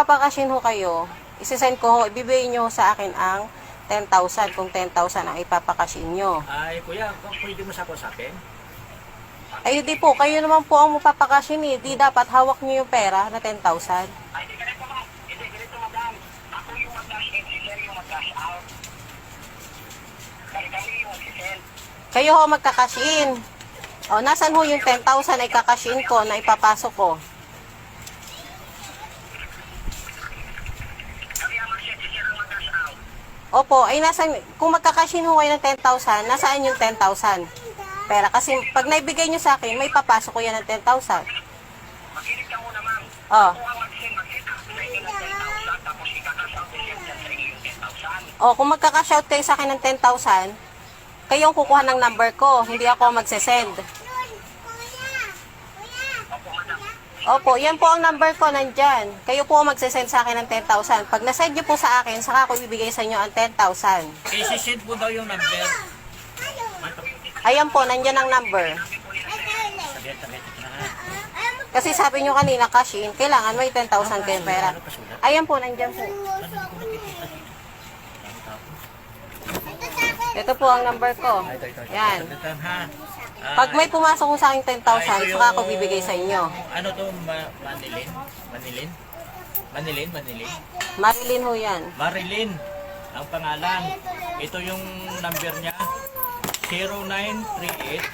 magpapakashin ho kayo, isisend ko ho, ibibigay nyo sa akin ang 10,000 kung 10,000 ang ipapakashin nyo. Ay, kuya, kung pwede mo sa ako sa akin? Ay, di po, kayo naman po ang mapapakashin eh. Di dapat hawak nyo yung pera na 10,000. Ay, hindi ganito ma'am. Hindi ganito madam. Ako yung mag-cash in, si sir yung mag-cash out. Kaya kami yung si-send. Kayo ho magkakashin. O, nasan ho yung 10,000 na ikakashin ko na ipapasok ko? Kami ang mag-send, si sir ang mag-cash out. Opo, ay nasan, kung magkakashin ho kayo ng 10,000, nasaan yung 10,000? Pera, kasi pag naibigay nyo sa akin, may papasok ko yan ng 10,000. Makinig ka muna ma'am. Oh. Ako ang mag-send, mag-send ako sa inyo ng 10,000 tapos ika-cash out ni sir dyan sa inyo yung 10,000. O, kung magkakash out kayo sa akin ng 10,000, kayo ang kukuha ng number ko, hindi ako magsesend. Opo madam. Opo, yan po ang number ko nandyan. Kayo po ang magsesend sa akin ng 10,000. Pag nasend nyo po sa akin, saka ako ibibigay sa inyo ang 10,000. Isisend mo daw yung number. Ayan po, nandyan ang number. Sabihan, sabihan. Kasi sabi nyo kanina, cash in, kailangan may 10,000 kayong pera. Ayan po, nandyan po. Ito po ang number ko. Yan. Pag may pumasok ko sa akin 10,000, ito saka ako bibigay sa inyo. Ano to? Ma- Manilin? Manilin? Manilin? Manilin? Marilyn ho yan. Marilyn ang pangalan. Ito yung number niya. 0938.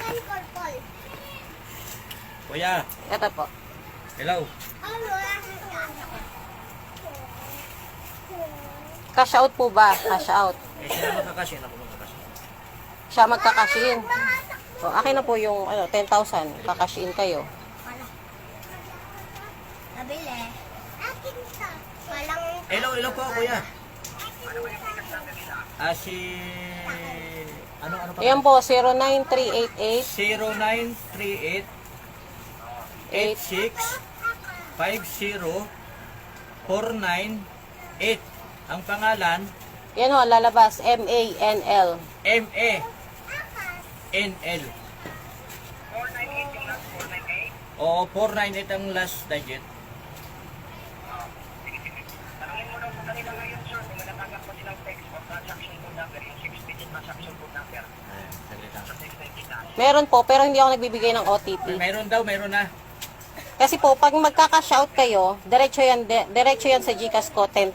Kuya, Ito po. hello. Cash out po ba? Cash out. Eh, sino magkakasin? Ako magkakasin. Siya magka-cash So, akin na po yung ano, 10,000. Kakash in kayo. Nabili. Akin to. Walang Hello, hello po, kuya. Ah, si... Ano, ano pa? Ayan po, 09388 0938 86 50 498 Ang pangalan Yan ho, lalabas. M-A-N-L. M-A N-L 498 yung last, 498. O 498 ang last digit Tanungin mo daw sa kanila ngayon sir, kung natatanggap mo silang text or transaction code number, yung 6-digit transaction code number. Ayan, saglit lang. Sa text na kita. Meron po, pero hindi ako nagbibigay ng OTP. Mayroon daw, mayroon na Kasi po, pag magka-cash out kayo, diretso yan, di- diretso yan sa Gcash ko, 10,000.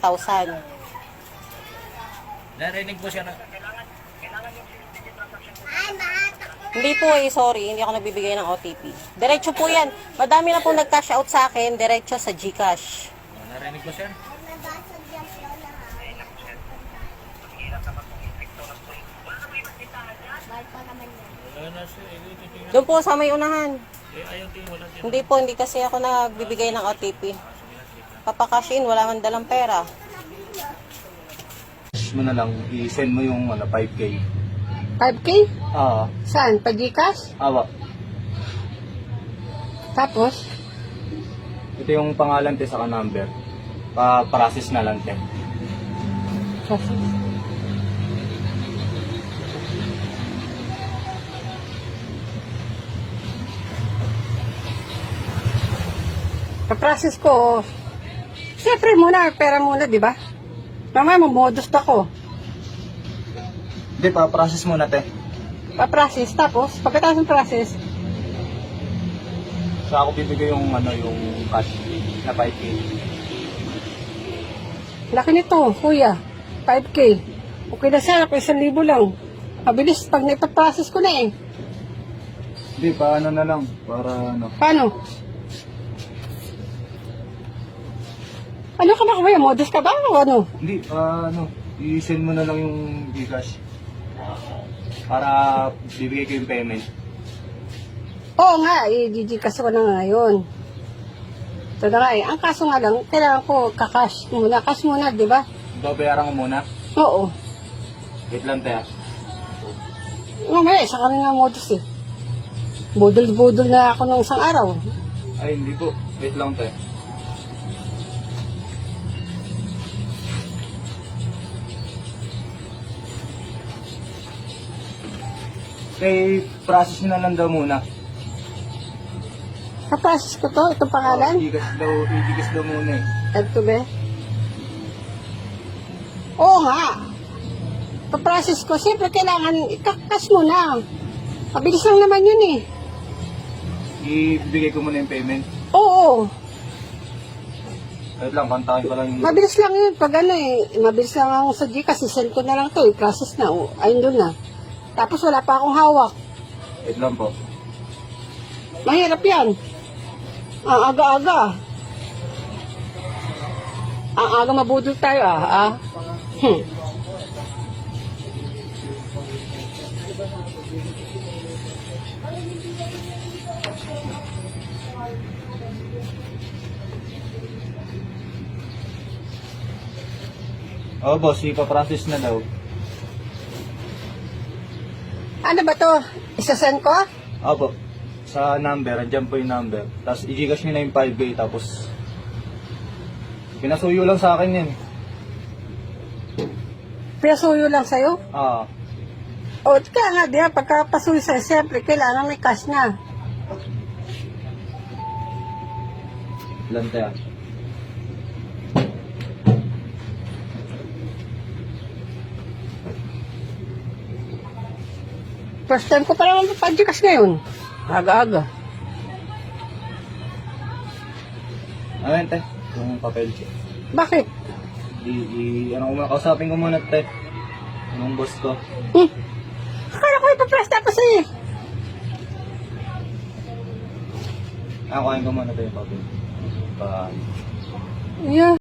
Narinig mo siya na Kailangan, kailangan yung 6-digit transaction code ay mahatak ko. Hindi po eh, sorry, hindi ako nagbibigay ng OTP. Diretso po yan. Madami na po nag-cash out sa akin, diretso sa Gcash. O, Narinig mo titingnan. Doon po sa may unahan. Eh, Hindi po, hindi kasi ako nagbibigay ng OTP. Papakash in, wala man dalang pera. mo na lang, i-send mo yung ano, 5K. 5K? Ah, Saan? Pa Gcash? awa. Tapos? Ito yung pangalan te sa number. Pa-process na lang te. Pa-process ko. Siyempre muna, pera muna, di ba? Mamaya mamodus ako. Hindi, pa-process muna te. Pa-process, tapos, pagkatapos ng process, Sa ako bibigay yung ano, yung cash na 5K. laki nito, kuya. 5K. Okay na sana kung isang libo lang. Mabilis pag naipaprocess ko na eh. Hindi, paano na lang, para ano. Paano? Ano ka ba kuya? Modus ka ba o ano? Hindi, pa ano, i-send mo na lang yung Gcash. Para bibigay ko yung payment. Oo nga, i-gigikas ko na nga ngayon. Ito na nga eh. Ang kaso nga lang, kailangan ko kakash muna. Cash muna, di ba? Babayaran ko muna. Oo. Wait lang te. ah. Mamaya, sa kanila modus eh. Budol-budol na ako nung isang araw. Ay, hindi po. Wait lang te. Okay, process nyo na lang daw muna. Process ko to, itong pangalan. Gigas daw, i-gigas daw muna eh. Ito be. Oo nga. Pa-process ko, siyempre kailangan ikakas mo na. Mabilis lang naman yun eh. Ibigay ko muna yung payment. Oo, Wait lang, kantahin ko lang yung... mabilis lang yun. Pag ano eh, mabilis lang ako sa Gcash, send ko na lang to, i-process na. O, ayun doon na. Tapos wala pa akong hawak. Wait lang po. Mahirap yan. Ang aga-aga. Ang aga mabudol tayo ah. ah. Hmm. Oo, boss. Ipaprocess na daw. Ano ba to? Isasend ko? Opo. Sa number, andyan po yung number. Tapos i-gcash nyo na yung 5K, tapos... Pinasuyo lang sa akin yan. Pinasuyo lang sa'yo? Ah, O, kaya nga, di ba, pagkapasuyo sa'yo, siyempre, kailangan may cash na. ilan tayo? First time ko pa naman pa-Gcash ngayon. Aga-aga. Yun, te? Yung papel. Bakit? I, i, ano ko muna, kausapin ko muna, te. Yung boss ko. Hmm. Akala ko ipapress tapos eh. Ah, kuhain ko muna, te, yung papel. Pa, Yeah.